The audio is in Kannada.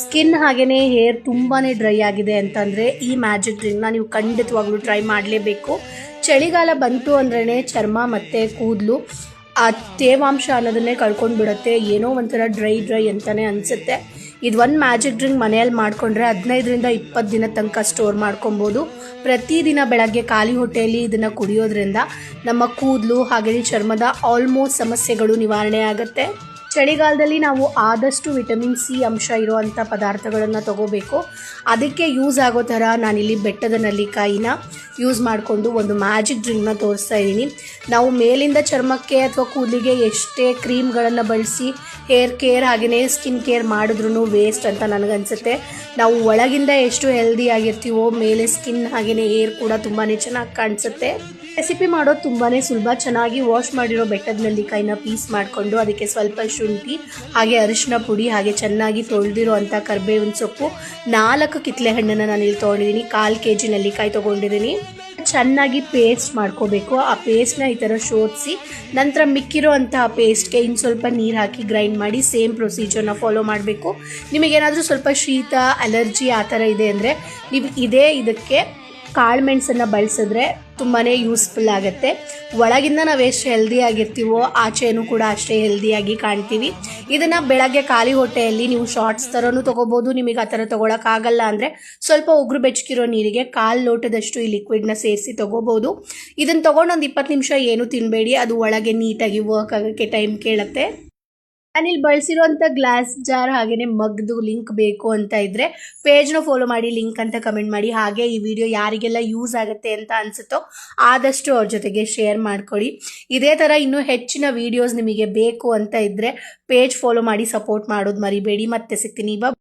ಸ್ಕಿನ್ ಹಾಗೆಯೇ ಹೇರ್ ತುಂಬಾ ಡ್ರೈ ಆಗಿದೆ ಅಂತಂದರೆ ಈ ಮ್ಯಾಜಿಕ್ ಡ್ರಿಂಕ್ನ ನೀವು ಖಂಡಿತವಾಗ್ಲೂ ಟ್ರೈ ಮಾಡಲೇಬೇಕು. ಚಳಿಗಾಲ ಬಂತು ಅಂದ್ರೇ ಚರ್ಮ ಮತ್ತು ಕೂದಲು, ಆ ತೇವಾಂಶ ಅನ್ನೋದನ್ನೇ ಕಳ್ಕೊಂಡು ಬಿಡುತ್ತೆ. ಏನೋ ಒಂಥರ ಡ್ರೈ ಡ್ರೈ ಅಂತಲೇ ಅನಿಸುತ್ತೆ. ಇದು ಒಂದು ಮ್ಯಾಜಿಕ್ ಡ್ರಿಂಕ್ ಮನೆಯಲ್ಲಿ ಮಾಡಿಕೊಂಡ್ರೆ ಹದಿನೈದರಿಂದ ಇಪ್ಪತ್ತು ದಿನ ತನಕ ಸ್ಟೋರ್ ಮಾಡ್ಕೊಬೋದು. ಪ್ರತಿದಿನ ಬೆಳಗ್ಗೆ ಖಾಲಿ ಹೊಟ್ಟೆಯಲ್ಲಿ ಇದನ್ನು ಕುಡಿಯೋದ್ರಿಂದ ನಮ್ಮ ಕೂದಲು ಹಾಗೆಯೇ ಚರ್ಮದ ಆಲ್ಮೋಸ್ಟ್ ಸಮಸ್ಯೆಗಳು ನಿವಾರಣೆ ಆಗುತ್ತೆ. ಚಳಿಗಾಲದಲ್ಲಿ ನಾವು ಆದಷ್ಟು ವಿಟಮಿನ್ ಸಿ ಅಂಶ ಇರುವಂಥ ಪದಾರ್ಥಗಳನ್ನು ತಗೋಬೇಕು. ಅದಕ್ಕೆ ಯೂಸ್ ಆಗೋ ಥರ ನಾನಿಲ್ಲಿ ಬೆಟ್ಟದ ನಲ್ಲಿಕಾಯಿನ ಯೂಸ್ ಮಾಡಿಕೊಂಡು ಒಂದು ಮ್ಯಾಜಿಕ್ ಡ್ರಿಂಕ್ನ ತೋರಿಸ್ತಾ ಇದ್ದೀನಿ. ನಾವು ಮೇಲಿಂದ ಚರ್ಮಕ್ಕೆ ಅಥವಾ ಕೂದಲಿಗೆ ಎಷ್ಟೇ ಕ್ರೀಮ್ಗಳನ್ನು ಬಳಸಿ ಹೇರ್ ಕೇರ್ ಹಾಗೆಯೇ ಸ್ಕಿನ್ ಕೇರ್ ಮಾಡಿದ್ರೂ ವೇಸ್ಟ್ ಅಂತ ನನಗನ್ಸುತ್ತೆ. ನಾವು ಒಳಗಿಂದ ಎಷ್ಟು ಹೆಲ್ದಿ ಆಗಿರ್ತೀವೋ ಮೇಲೆ ಸ್ಕಿನ್ ಹಾಗೆಯೇ ಹೇರ್ ಕೂಡ ತುಂಬಾ ಚೆನ್ನಾಗಿ ಕಾಣಿಸುತ್ತೆ. ರೆಸಿಪಿ ಮಾಡೋದು ತುಂಬಾ ಸುಲಭ. ಚೆನ್ನಾಗಿ ವಾಶ್ ಮಾಡಿರೋ ಬೆಟ್ಟದ ನೆಲ್ಲಿಕಾಯಿನ ಪೀಸ್ ಮಾಡಿಕೊಂಡು ಅದಕ್ಕೆ ಸ್ವಲ್ಪ ಶುಂಠಿ, ಹಾಗೆ ಅರಿಶಿನ ಪುಡಿ, ಹಾಗೆ ಚೆನ್ನಾಗಿ ತೊಳೆದಿರೋ ಅಂಥ ಕರ್ಬೇವಿನ ಸೊಪ್ಪು. ನಾಲ್ಕು ಕಿತ್ಲೆ ಹಣ್ಣನ್ನು ನಾನು ಇಲ್ಲಿ ತೊಗೊಂಡಿದ್ದೀನಿ. ಕಾಲು ಕೆ ಜಿ ನೆಲ್ಲಿಕಾಯಿ ತೊಗೊಂಡಿದ್ದೀನಿ. ಚೆನ್ನಾಗಿ ಪೇಸ್ಟ್ ಮಾಡ್ಕೋಬೇಕು. ಆ ಪೇಸ್ಟ್ನ ಈ ಥರ ಶೋಧಿಸಿ ನಂತರ ಮಿಕ್ಕಿರೋ ಅಂತಹ ಪೇಸ್ಟ್ಗೆ ಇನ್ನು ಸ್ವಲ್ಪ ನೀರು ಹಾಕಿ ಗ್ರೈಂಡ್ ಮಾಡಿ ಸೇಮ್ ಪ್ರೊಸೀಜರ್ನ ಫಾಲೋ ಮಾಡಬೇಕು. ನಿಮಗೇನಾದರೂ ಸ್ವಲ್ಪ ಶೀತ ಅಲರ್ಜಿ ಆ ಥರ ಇದೆ ಅಂದರೆ, ನೀವು ಇದೇ ಇದಕ್ಕೆ ಕಾಳು ಮೆಣಸನ್ನು ಬಳಸಿದ್ರೆ ತುಂಬಾ ಯೂಸ್ಫುಲ್ ಆಗುತ್ತೆ. ಒಳಗಿಂದ ನಾವು ಎಷ್ಟು ಹೆಲ್ದಿ ಆಗಿರ್ತೀವೋ ಆಚೆನೂ ಕೂಡ ಅಷ್ಟೇ ಹೆಲ್ದಿಯಾಗಿ ಕಾಣ್ತೀವಿ. ಇದನ್ನು ಬೆಳಗ್ಗೆ ಖಾಲಿ ಹೊಟ್ಟೆಯಲ್ಲಿ ನೀವು ಶಾರ್ಟ್ಸ್ ಥರನೂ ತೊಗೋಬೋದು, ನಿಮಗೆ ಆ ಥರ ತೊಗೊಳಕ್ಕಾಗಲ್ಲ ಅಂದರೆ ಸ್ವಲ್ಪ ಉಗುರು ಬೆಚ್ಚಗಿರೋ ನೀರಿಗೆ ಕಾಲು ಲೋಟದಷ್ಟು ಈ ಲಿಕ್ವಿಡ್ನ ಸೇರಿಸಿ ತೊಗೋಬೋದು. ಇದನ್ನು ತೊಗೊಂಡು ಒಂದು ಇಪ್ಪತ್ತು ನಿಮಿಷ ಏನು ತಿನ್ನಬೇಡಿ ಅದು ಒಳಗೆ ನೀಟಾಗಿ ವರ್ಕ್ ಆಗೋಕ್ಕೆ ಟೈಮ್ ಕೇಳುತ್ತೆ. ನಾನಿಲ್ಲಿ ಬಳಸಿರೋಂಥ ಗ್ಲಾಸ್ ಜಾರ್ ಹಾಗೆಯೇ ಮಗ್ದು ಲಿಂಕ್ ಬೇಕು ಅಂತ ಇದ್ದರೆ ಪೇಜ್ನ ಫಾಲೋ ಮಾಡಿ ಲಿಂಕ್ ಅಂತ ಕಮೆಂಟ್ ಮಾಡಿ. ಹಾಗೆ ಈ ವಿಡಿಯೋ ಯಾರಿಗೆಲ್ಲ ಯೂಸ್ ಆಗುತ್ತೆ ಅಂತ ಅನಿಸುತ್ತೋ ಆದಷ್ಟು ಅವ್ರ ಜೊತೆಗೆ ಶೇರ್ ಮಾಡ್ಕೊಳ್ಳಿ ಇದೇ ಥರ ಇನ್ನೂ ಹೆಚ್ಚಿನ ವೀಡಿಯೋಸ್ ನಿಮಗೆ ಬೇಕು ಅಂತ ಇದ್ದರೆ ಪೇಜ್ ಫಾಲೋ ಮಾಡಿ ಸಪೋರ್ಟ್ ಮಾಡೋದು ಮರಿಬೇಡಿ. ಮತ್ತೆ ಸಿಗ್ತೀನಿ. ಬಾ